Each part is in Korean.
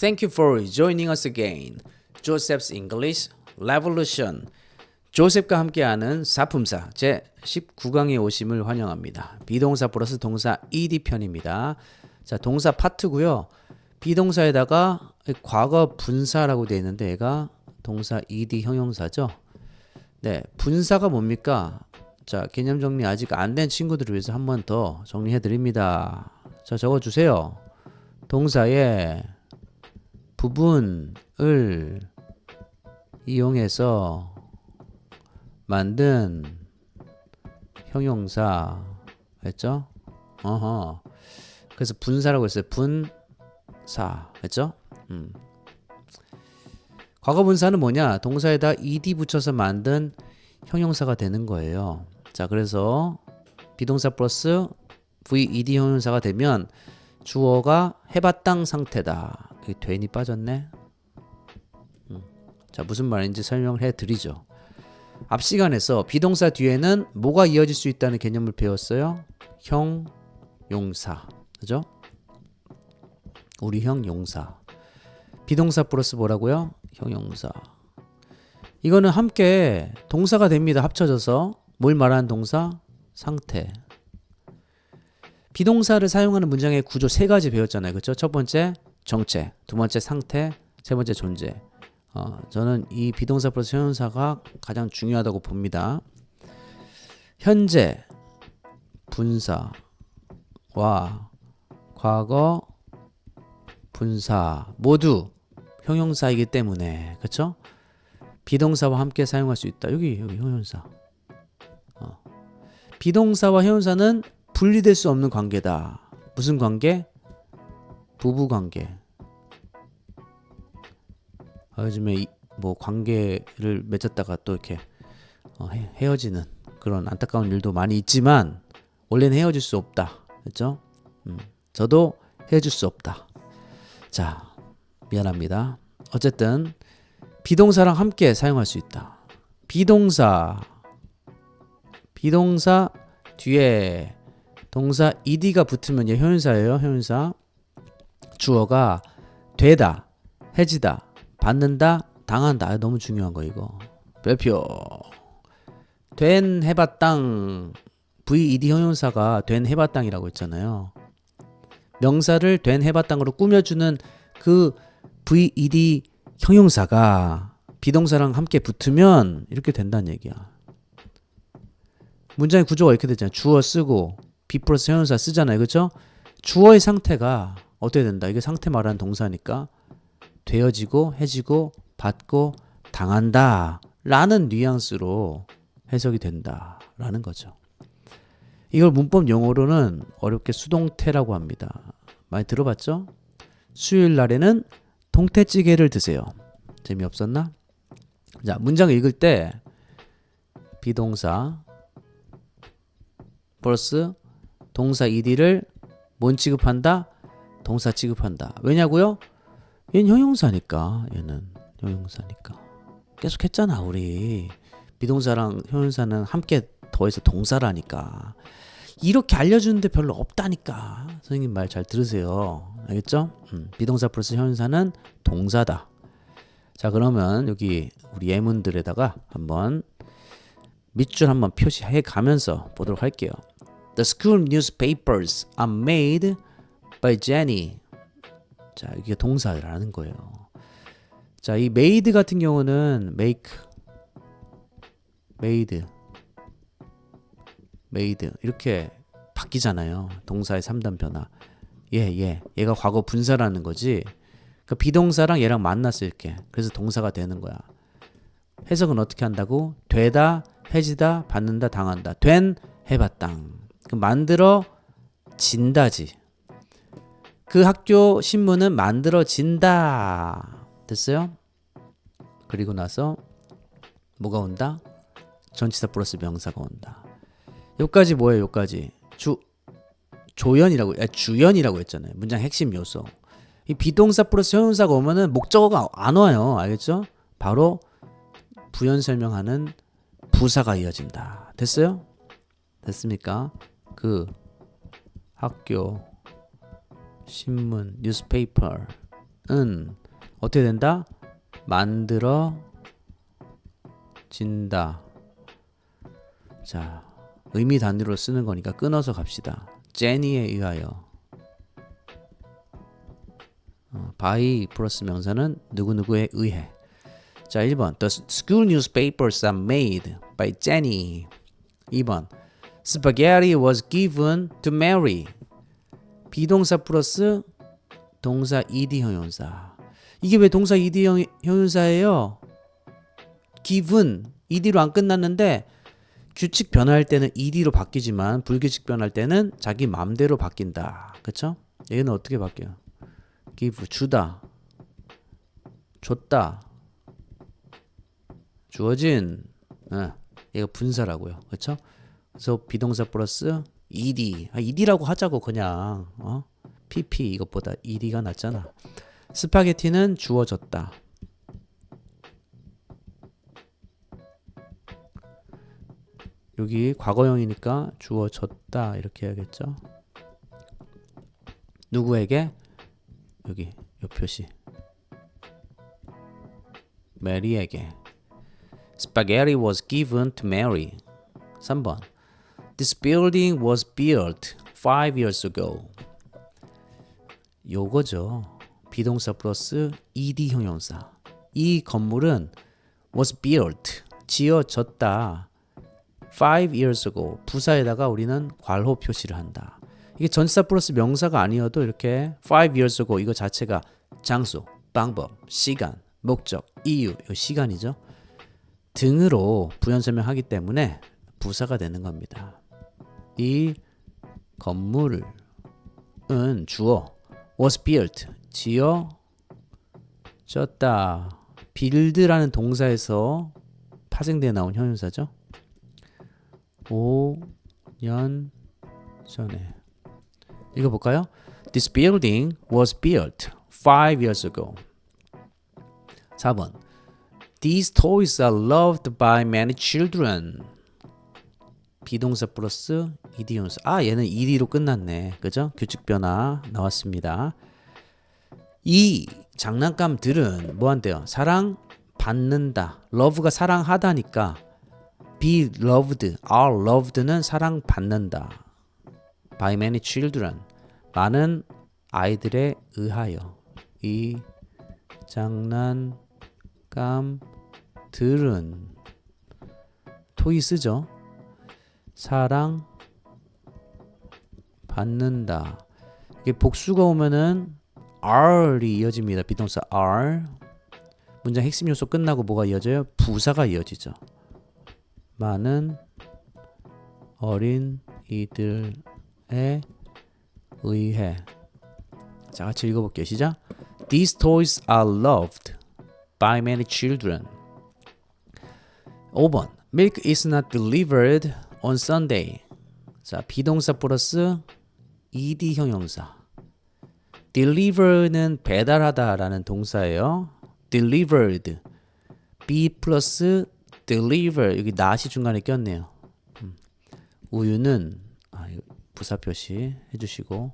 Thank you for joining us again. Joseph's English Revolution. 조셉과 함께하는 사품사 제 19강에 오심을 환영합니다. 비동사 플러스 동사 ed 편입니다. 자, 동사 파트고요. 비동사에다가 과거 분사라고 되어 있는데 얘가 동사 ed 형용사죠. 네, 분사가 뭡니까? 자, 개념 정리 아직 안 된 친구들을 위해서 한 번 더 정리해 드립니다. 자, 적어 주세요. 동사의 부분을 이용해서 만든 형용사 했죠? 어허. 그래서 분사라고 했어요. 분사 했죠? 음. 과거 분사는 뭐냐? 동사에다 ed 붙여서 만든 형용사가 되는 거예요. 자, 그래서 비동사 플러스 VED 형용사가 되면 주어가 해봤당 상태다. 된이 빠졌네. 음. 자, 무슨 말인지 설명을 해 드리죠. 앞 시간에서 비동사 뒤에는 뭐가 이어질 수 있다는 개념을 배웠어요? 형, 용사. 그죠? 우리 형 용사. 비동사 플러스 뭐라고요? 형 용사. 이거는 함께 동사가 됩니다. 합쳐져서 뭘 말하는 동사? 상태. 비동사를 사용하는 문장의 구조 세 가지 배웠잖아요. 그렇죠? 첫 번째 정체, 두 번째 상태, 세 번째 존재. 어, 저는 이 비동사 플러스 형용사가 가장 중요하다고 봅니다. 현재 분사와 과거 분사 모두 형용사이기 때문에 그렇죠? 비동사와 함께 사용할 수 있다. 여기 여기 형용사. 어. 비동사와 형용사는 분리될 수 없는 관계다. 무슨 관계? 부부 관계. 아, 요즘에 이, 뭐 관계를 맺었다가 또 이렇게 어, 헤, 헤어지는 그런 안타까운 일도 많이 있지만 원래는 헤어질 수 없다. 그렇죠? 음, 저도 헤어질 수 없다. 자, 미안합니다. 어쨌든 비동사랑 함께 사용할 수 있다. 비동사 비동사 뒤에 동사 ed가 붙으면 얘 형용사예요. 형용사 주어가 되다, 해지다, 받는다, 당한다. 아, 너무 중요한 거 이거. 별표. 된 해봤당 VED 형용사가 된 해봤당이라고 했잖아요. 명사를 된 해봤당으로 꾸며주는 그 VED 형용사가 비동사랑 함께 붙으면 이렇게 된다는 얘기야. 문장의 구조가 이렇게 되잖아요. 주어 쓰고 be 플러스 형용사 쓰잖아요. 그렇죠? 주어의 상태가 어떻게 된다? 이게 상태 말하는 동사니까 되어지고 해지고 받고 당한다 라는 뉘앙스로 해석이 된다 라는 거죠. 이걸 문법 용어로는 어렵게 수동태라고 합니다. 많이 들어봤죠? 수요일 날에는 동태찌개를 드세요. 재미없었나? 자, 문장 읽을 때 비동사 플러스 동사 ed를 뭔 취급한다? 동사 취급한다. 왜냐고요? 얘는 형용사니까. 얘는 형용사니까. 계속 했잖아, 우리. 비동사랑 형용사는 함께 더해서 동사라니까. 이렇게 알려주는데 별로 없다니까. 선생님 말 잘 들으세요. 알겠죠? 음, 비동사 플러스 형용사는 동사다. 자, 그러면 여기 우리 예문들에다가 한번 밑줄 한번 표시해 가면서 보도록 할게요. The school newspapers are made by Jenny. 자, 이게 동사라는 거예요. 자, 이 made 같은 경우는 make, made, made 이렇게 바뀌잖아요. 동사의 3단 변화. 예, 예. 얘가 과거 분사라는 거지. 그 비동사랑 얘랑 만났어 이렇게. 그래서 동사가 되는 거야. 해석은 어떻게 한다고? 되다, 해지다, 받는다, 당한다. 된, 해봤당. 그 만들어 진다지. 그 학교 신문은 만들어진다. 됐어요? 그리고 나서 뭐가 온다? 전치사 플러스 명사가 온다. 여기까지 뭐예요? 여기까지 주 조연이라고 아, 주연이라고 했잖아요. 문장 핵심 요소. 이 비동사 플러스 형용사가 오면은 목적어가 안 와요. 알겠죠? 바로 부연 설명하는 부사가 이어진다. 됐어요? 됐습니까? 그 학교 신문 뉴스페이퍼 어떻게 된다? 만들어 진다. 자, 의미 단위로 쓰는 거니까 끊어서 갑시다. 제니에 의하여. 어, by 플러스 명사는 누구누구에 의해. 자, 1번. The school newspapers are made by Jenny. 2번. Spaghetti was given to Mary. 비동사 플러스 동사 ed 형용사. 이게 왜 동사 ed 형, 형용사예요? given ed로 안 끝났는데 규칙 변화할 때는 ed로 바뀌지만 불규칙 변할 때는 자기 맘대로 바뀐다. 그쵸? 얘는 어떻게 바뀌어요? give 주다 줬다 주어진 어, 얘가 분사라고요. 그쵸? 그래서 비동사 플러스 ed 아, ed라고 하자고 그냥 어? pp 이것보다 ed가 낫잖아. 스파게티는 주어졌다. 여기 과거형이니까 주어졌다 이렇게 해야겠죠. 누구에게? 여기 요 표시. 메리에게. Spaghetti was given to Mary. 3번. This building was built five years ago. 요거죠. 비동사 플러스 ed 형용사. 이 건물은 was built 지어졌다. five years ago 부사에다가 우리는 괄호 표시를 한다. 이게 전치사 플러스 명사가 아니어도 이렇게 five years ago 이거 자체가 장소, 방법, 시간, 목적, 이유, 이 시간이죠. 등으로 부연 설명하기 때문에 부사가 되는 겁니다. 이 건물은 주어 was built 지어졌다. build라는 동사에서 파생돼 나온 형용사죠. 5년 전에 읽어볼까요? This building was built five years ago. 4번 These toys are loved by many children. 비동사 플러스 이디온스. 아 얘는 ed로 끝났네. 그죠? 규칙 변화 나왔습니다. 이 장난감들은 뭐 한대요? 사랑 받는다. love가 사랑하다니까 be loved, are loved는 사랑 받는다. by many children. 많은 아이들에 의하여. 이 장난감들은 토이 쓰죠. 사랑 받는다. 이게 복수가 오면은 R이 이어집니다. 비동사 R. 문장 핵심 요소 끝나고 뭐가 이어져요? 부사가 이어지죠. 많은 어린 이들에 의해 자 같이 읽어볼게요 시작 These toys are loved by many children 5번 Milk is not delivered on Sunday 자 비동사 플러스 ed 형용사 deliver는 배달하다라는 동사예요 delivered be 플러스 deliver 여기 not이 중간에 꼈네요. 음. 우유는 아, 부사 표시 해주시고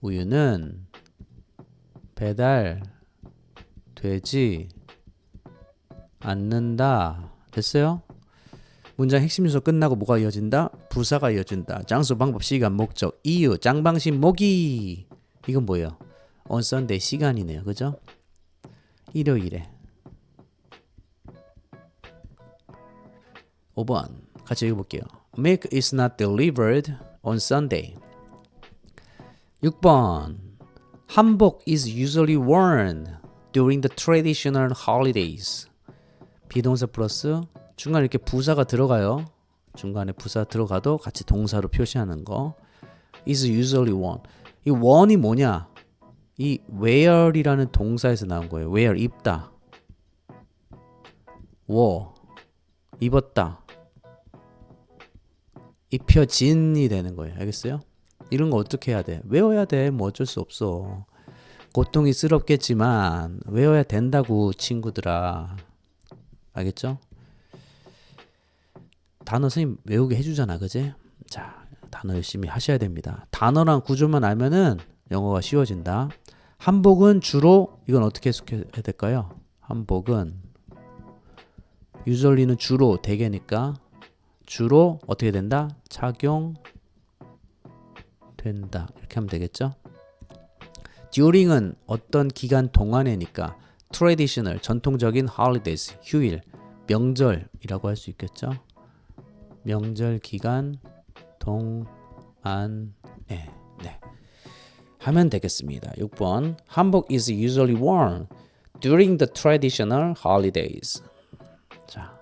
우유는 배달 되지 않는다. 됐어요? 문장 핵심 요소 끝나고 뭐가 이어진다? 부사가 이어진다. 장소, 방법, 시간, 목적, 이유, 장방신, 모기. 이건 뭐예요? Sunday 시간이네요. 그죠? 일요일에 5번 같이 읽어볼게요. Milk is not delivered on Sunday. 6번 한복 is usually worn during the traditional holidays. 비동사 플러스 중간에 이렇게 부사가 들어가요. 중간에 부사 들어가도 같이 동사로 표시하는 거. is usually worn. 이 worn이 뭐냐? 이 wear이라는 동사에서 나온 거예요. wear 입다. wore 입었다. 입혀진이 되는 거예요. 알겠어요? 이런 거 어떻게 해야 돼? 외워야 돼. 뭐 어쩔 수 없어. 고통이 스럽겠지만 외워야 된다고 친구들아. 알겠죠? 단어 선생님 외우게 해주잖아, 그지? 자, 단어 열심히 하셔야 됩니다. 단어랑 구조만 알면은 영어가 쉬워진다. 한복은 주로 이건 어떻게 해석해야 될까요? 한복은 usually는 주로 대개니까 주로 어떻게 된다? 착용 된다. 이렇게 하면 되겠죠? during은 어떤 기간 동안에니까 traditional 전통적인 holidays 휴일 명절이라고 할 수 있겠죠? 명절 기간 동안에 네. 하면 되겠습니다. 6번 한복 is usually worn during the traditional holidays. 자.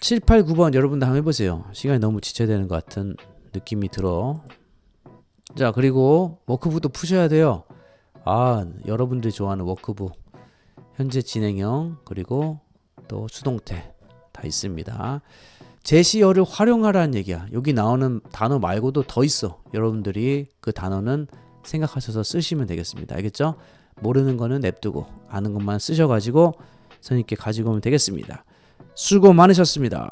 7, 8, 9번 여러분들 한번 해보세요. 시간이 너무 지체되는 것 같은 느낌이 들어. 자, 그리고 워크북도 푸셔야 돼요. 아, 여러분들이 좋아하는 워크북. 현재 진행형, 그리고 또 수동태 다 있습니다. 제시어를 활용하라는 얘기야. 여기 나오는 단어 말고도 더 있어. 여러분들이 그 단어는 생각하셔서 쓰시면 되겠습니다. 알겠죠? 모르는 거는 냅두고 아는 것만 쓰셔가지고 선생님께 가지고 오면 되겠습니다. 수고 많으셨습니다.